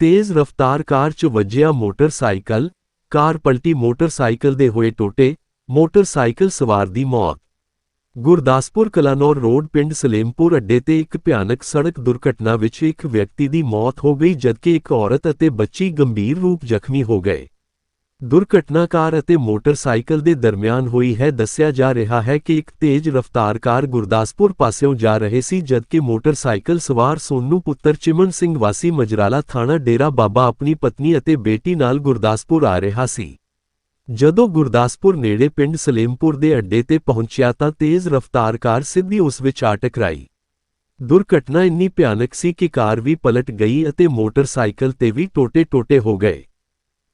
ਤੇਜ਼ ਰਫ਼ਤਾਰ ਕਾਰ 'ਚ ਵੱਜਿਆ ਮੋਟਰਸਾਈਕਲ, ਕਾਰ ਪਲਟੀ ਮੋਟਰਸਾਈਕਲ ਦੇ ਹੋਏ ਟੋਟੇ, ਮੋਟਰਸਾਈਕਲ ਸਵਾਰ ਦੀ ਮੌਤ। ਗੁਰਦਾਸਪੁਰ ਕਲਾਨੌਰ ਰੋਡ ਪਿੰਡ ਸਲੇਮਪੁਰ ਅੱਡੇ ਤੇ ਇੱਕ ਭਿਆਨਕ ਸੜਕ ਦੁਰਘਟਨਾ ਵਿੱਚ ਇੱਕ ਵਿਅਕਤੀ ਦੀ ਮੌਤ ਹੋ ਗਈ, ਜਦਕਿ ਇੱਕ ਔਰਤ ਅਤੇ ਬੱਚੀ ਗੰਭੀਰ ਰੂਪ ਜ਼ਖਮੀ ਹੋ ਗਏ। ਦੁਰਘਟਨਾਕਾਰ ਅਤੇ ਮੋਟਰਸਾਈਕਲ ਦੇ ਦਰਮਿਆਨ ਹੋਈ ਹੈ ਦੱਸਿਆ ਜਾ ਰਿਹਾ ਹੈ ਕਿ ਇੱਕ ਤੇਜ਼ ਰਫ਼ਤਾਰ ਕਾਰ ਗੁਰਦਾਸਪੁਰ ਪਾਸਿਓਂ ਜਾ ਰਹੇ ਸੀ ਜਦਕਿ ਮੋਟਰਸਾਈਕਲ ਸਵਾਰ ਸੋਨੂ ਪੁੱਤਰ ਚਿਮਨ ਸਿੰਘ ਵਾਸੀ ਮਜਰਾਲਾ ਥਾਣਾ ਡੇਰਾ ਬਾਬਾ ਆਪਣੀ ਪਤਨੀ ਅਤੇ ਬੇਟੀ ਨਾਲ ਗੁਰਦਾਸਪੁਰ ਆ ਰਿਹਾ ਸੀ। ਜਦੋਂ ਗੁਰਦਾਸਪੁਰ ਨੇੜੇ ਪਿੰਡ ਸਲੇਮਪੁਰ ਦੇ ਅੱਡੇ ਤੇ ਪਹੁੰਚਿਆ ਤਾਂ ਤੇਜ਼ ਰਫ਼ਤਾਰ ਕਾਰ ਸਿੱਧੀ ਉਸ ਵਿੱਚ ਆ ਟਕਰਾਈ ਦੁਰਘਟਨਾ ਇੰਨੀ ਭਿਆਨਕ ਸੀ ਕਿ ਕਾਰ ਵੀ ਪਲਟ ਗਈ ਅਤੇ ਮੋਟਰਸਾਈਕਲ ਤੇ ਵੀ ਟੋਟੇ-ਟੋਟੇ ਹੋ ਗਏ।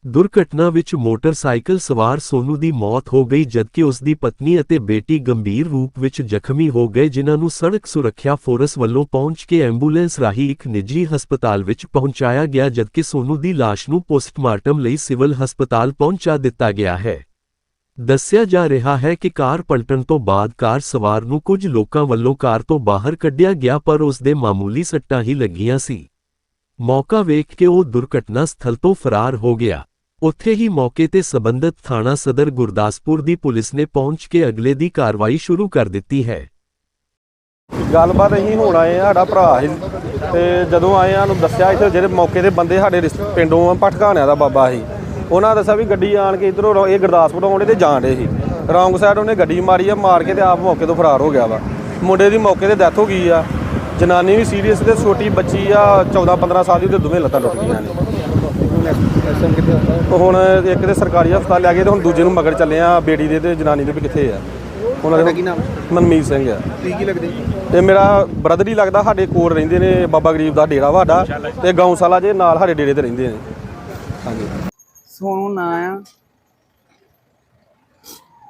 ਦੁਰਘਟਨਾ ਵਿੱਚ ਮੋਟਰਸਾਈਕਲ ਸਵਾਰ ਸੋਨੂ ਦੀ ਮੌਤ ਹੋ ਗਈ ਜਦਕਿ ਉਸ ਦੀ ਪਤਨੀ ਅਤੇ ਬੇਟੀ ਗੰਭੀਰ ਰੂਪ ਵਿੱਚ ਜ਼ਖਮੀ ਹੋ ਗਏ, ਜਿਨ੍ਹਾਂ ਨੂੰ ਸੜਕ ਸੁਰੱਖਿਆ ਫੋਰਸ ਵੱਲੋਂ ਪਹੁੰਚ ਕੇ ਐਂਬੂਲੈਂਸ ਰਾਹੀਂ ਇੱਕ ਨਿੱਜੀ ਹਸਪਤਾਲ ਵਿੱਚ ਪਹੁੰਚਾਇਆ ਗਿਆ, ਜਦਕਿ ਸੋਨੂ ਦੀ ਲਾਸ਼ ਨੂੰ ਪੋਸਟਮਾਰਟਮ ਲਈ ਸਿਵਲ ਹਸਪਤਾਲ ਪਹੁੰਚਾ ਦਿੱਤਾ ਗਿਆ ਹੈ। ਦੱਸਿਆ ਜਾ ਰਿਹਾ ਹੈ ਕਿ ਕਾਰ ਪਲਟਣ ਤੋਂ ਬਾਅਦ ਕਾਰ ਸਵਾਰ ਨੂੰ ਕੁਝ ਲੋਕਾਂ ਵੱਲੋਂ ਕਾਰ ਤੋਂ ਬਾਹਰ ਕੱਢਿਆ ਗਿਆ, ਪਰ ਉਸ ਦੇ ਮਾਮੂਲੀ ਸੱਟਾਂ ਹੀ ਲੱਗੀਆਂ ਸੀ। ਮੌਕਾ ਵੇਖ ਕੇ ਉਹ ਦੁਰਘਟਨਾ ਸਥਲ ਤੋਂ ਫਰਾਰ ਹੋ ਗਿਆ। ਉੱਥੇ ਹੀ ਮੌਕੇ ਤੇ ਸਬੰਧਤ ਥਾਣਾ ਸਦਰ ਗੁਰਦਾਸਪੁਰ ਦੀ ਪੁਲਿਸ ਨੇ ਪਹੁੰਚ ਕੇ ਅਗਲੇ ਦੀ ਕਾਰਵਾਈ ਸ਼ੁਰੂ ਕਰ ਦਿੱਤੀ ਹੈ। ਗੱਲਬਾਤ ਅਸੀਂ ਹੁਣ ਆਏ ਆ ਸਾਡਾ ਭਰਾ ਸੀ ਤੇ ਜਦੋਂ ਆਏ ਆ ਨੂੰ ਦੱਸਿਆ ਇੱਥੇ ਜਿਹੜੇ ਮੌਕੇ ਤੇ ਬੰਦੇ ਸਾਡੇ ਰਿਸ- ਪਿੰਡੋਂ ਆ, ਭਟਕਾਣਿਆਂ ਦਾ ਬਾਬਾ ਸੀ। ਉਹਨਾਂ ਦੱਸਿਆ ਵੀ ਗੱਡੀ ਆਣ ਕੇ ਇਧਰੋਂ ਇਹ ਗੁਰਦਾਸਪੁਰ ਆਉਂਦੇ ਤੇ ਜਾਣ ਡੇ ਸੀ। ਰੌਂਗ ਸਾਈਡ ਉਹਨੇ ਗੱਡੀ ਮਾਰੀ ਆ, ਮਾਰ ਕੇ ਤੇ ਆਪ ਮੌਕੇ ਤੋਂ ਫਰਾਰ ਹੋ ਗਿਆ ਵਾ। ਮੁੰਡੇ ਦੀ ਮੌਕੇ ਤੇ ਡੈਥ ਹੋ ਗਈ ਆ। ਜਨਾਨੀ ਵੀ ਸੀਰੀਅਸ ਤੇ ਛੋਟੀ ਬੱਚੀ ਆ 14 15 ਸਾਲ ਦੀ ਉਹਦੇ ਦੋਵੇਂ ਲੱਤਾਂ ਟੁੱਟ ਗਈਆਂ ਨੇ। ਉਹ ਹੁਣ ਇੱਕ ਤੇ ਸਰਕਾਰੀ ਹਸਪਤਾਲ ਲੈ ਗਏ ਤੇ ਹੁਣ ਦੂਜੇ ਨੂੰ ਮਗਰ ਚੱਲੇ ਆ ਬੇਟੀ ਦੇ ਤੇ ਜਨਾਨੀ ਦੇ ਵੀ ਕਿੱਥੇ ਆ? ਉਹਨਾਂ ਦੇ ਕੀ ਨਾਮ ਮਨਮੀਤ ਸਿੰਘ ਆ। ਕੀ ਕੀ ਲੱਗਦੇ? ਇਹ ਮੇਰਾ ਬ੍ਰਦਰ ਹੀ ਲੱਗਦਾ ਸਾਡੇ ਕੋਲ ਰਹਿੰਦੇ ਨੇ ਬਾਬਾ ਗਰੀਬ ਦਾ ਡੇਰਾ ਵਾ ਸਾਡਾ ਤੇ ਗਊਸ਼ਾਲਾ ਜੇ ਨਾਲ ਸਾਡੇ ਡੇਰੇ ਤੇ ਰਹਿੰਦੇ ਨੇ। ਹਾਂਜੀ। ਸੋਨੂ ਨਾਂ ਆ।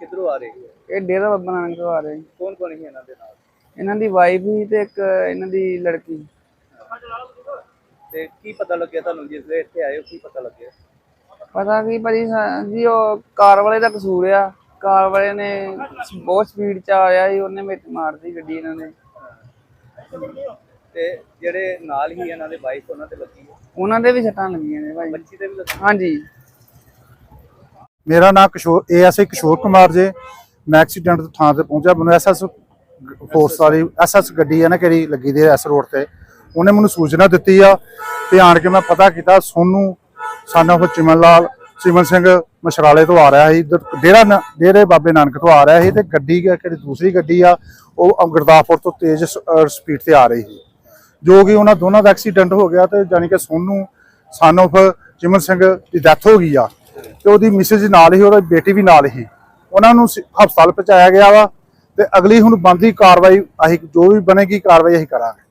ਕਿੱਧਰੋਂ ਆ ਰਹੇ? ਇਹ ਡੇਰਾ ਬਾਬਾ ਨਾਨਕ ਤੋਂ ਆ ਰਹੇ। ਕੌਣ ਕੌਣ ਸੀ ਇਹਨਾਂ ਦੇ ਨਾਲ? ਇਹਨਾਂ ਦੀ ਵਾਈਫ ਹੀ ਤੇ ਇੱਕ ਇਹਨਾਂ ਦੀ ਲੜਕੀ। ਤੇ ਕੀ ਪਤਾ ਲੱਗਿਆ ਤੁਹਾਨੂੰ ਜਿਸ ਵੇਲੇ ਇੱਥੇ ਆਏ ਹੋ ਕੀ ਪਤਾ ਲੱਗਿਆ? ਪਤਾ ਕੀ ਭਾਜੀ ਸਾ- ਜੀ ਉਹ ਕਾਰ ਵਾਲੇ ਦਾ ਕਸੂਰ ਆ। ਕਾਰ ਵਾਲੇ ਨੇ ਬਹੁਤ ਸਪੀਡ ਚ ਆ ਰਿਹਾ ਸੀ ਉਹਨੇ ਵਿੱਚ ਮਾਰਦੀ ਗੱਡੀ ਇਹਨਾਂ ਨੇ। ਤੇ ਜਿਹੜੇ ਨਾਲ ਹੀ ਇਹਨਾਂ ਦੇ ਵਾਈਫ ਉਹਨਾਂ ਤੇ ਲੱਗੀ ਹੈ ਉਹਨਾਂ ਦੇ ਵੀ ਸੱਟਾਂ ਲੱਗੀਆਂ ਨੇ ਭਾਜੀ। ਬੱਚੀ ਤੇ ਵੀ ਲੱਗੀ? ਹਾਂਜੀ। ਮੇਰਾ ਨਾਮ ਕਿਸ਼ੋਰ ਏਐਸਆਈ ਕਿਸ਼ੋਰ ਕੁਮਾਰ ਜੇ। ਮੈਂ ਐਕਸੀਡੈਂਟ ਤੋਂ ਥਾਂ ਤੇ ਪਹੁੰਚਿਆ। ਮੈਨੂੰ ਐਸਐਸ ਫੋਰਸ ਵਾਲੀ ਐਸਐਸ ਗੱਡੀ ਹੈ ਨਾ ਕਿਹੜੀ ਲੱਗੀ ਦੀ ਐਸ ਰੋਡ ਤੇ। ਉਹਨੇ ਮੈਨੂੰ ਸੂਚਨਾ ਦਿੱਤੀ ਆ ਤੇ ਆਣ ਕੇ ਮੈਂ ਪਤਾ ਕੀਤਾ ਸੋਨੂੰ ਸਾਨਾ ਉਹ ਚਿਮਨ ਲਾਲ, ਚਿਮਨ ਸਿੰਘ ਮਸ਼ਰਾਲੇ ਤੋਂ ਆ ਰਿਹਾ ਸੀ, ਇੱਧਰ ਡੇਰਾ ਡੇਰੇ ਬਾਬੇ ਨਾਨਕ ਤੋਂ ਆ ਰਿਹਾ ਸੀ ਤੇ ਗੱਡੀ ਕਿਹੜੀ ਦੂਸਰੀ ਗੱਡੀ ਆ, ਉਹ ਗੁਰਦਾਸਪੁਰ ਤੋਂ ਤੇਜ਼ ਸਪੀਡ ਤੇ ਆ ਰਹੀ ਸੀ। ਜੋ ਕਿ ਉਹਨਾਂ ਦੋਨਾਂ ਦਾ ਐਕਸੀਡੈਂਟ ਹੋ ਗਿਆ ਤੇ ਜਾਨੀ ਕਿ ਸੋਨੂੰ, son of ਚਿਮਨ ਸਿੰਘ ਦੀ ਡੈਥ ਹੋ ਗਈ ਆ ਤੇ ਉਹਦੀ ਮਿਸਿਸ ਨਾਲ ਹੀ, ਉਹਦੀ ਬੇਟੀ ਵੀ ਨਾਲ ਹੀ। ਉਹਨਾਂ ਨੂੰ ਹਸਪਤਾਲ ਪਹੁੰਚਾਇਆ ਗਿਆ ਵਾ ਤੇ ਅਗਲੀ ਹੁਣ ਬੰਦੀ ਕਾਰਵਾਈ, ਅਸੀਂ ਜੋ ਵੀ ਬਣੇਗੀ ਕਾਰਵਾਈ ਅਸੀਂ ਕਰਾਂਗੇ।